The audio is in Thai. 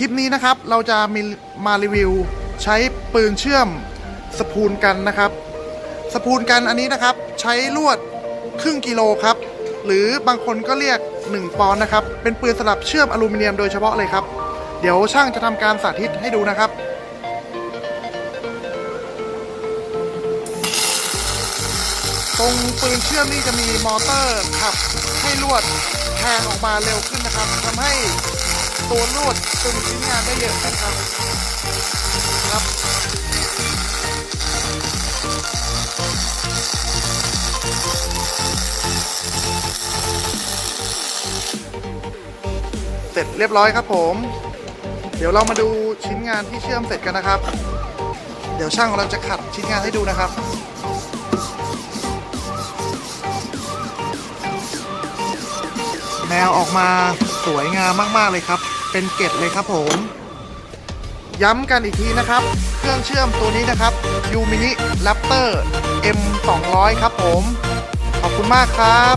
คลิปนี้นะครับเราจะมีมารีวิวใช้ปืนเชื่อมสปูลกันนะครับ สปูลกันอันนี้นะครับ ใช้ลวดครึ่งกิโลครับ หรือบางคนก็เรียก 1 ปอนด์นะครับ เป็นปืนสลับเชื่อมอลูมิเนียมโดยเฉพาะเลยครับ เดี๋ยวช่างจะทำการสาธิตให้ดูนะครับตรงปืนเชื่อมนี่จะมีมอเตอร์ขับให้ลวดแทงออกมาเร็วขึ้นนะครับทำให้ ตัวลวดตึงชิ้นงานได้เยอะขึ้นครับครับเสร็จเรียบร้อยครับผม เดี๋ยวเรามาดูชิ้นงานที่เชื่อมเสร็จกันนะครับ เดี๋ยวช่างของเราจะขัดชิ้นงานให้ดูนะครับแนวออกมาสวยงามมาก ๆ เลยครับ เป็นเกล็ดเลยครับผม ย้ำกันอีกทีนะครับ เครื่องเชื่อมตัวนี้นะครับ u m i n i Raptor M 200 ครับผม ขอบคุณมากครับ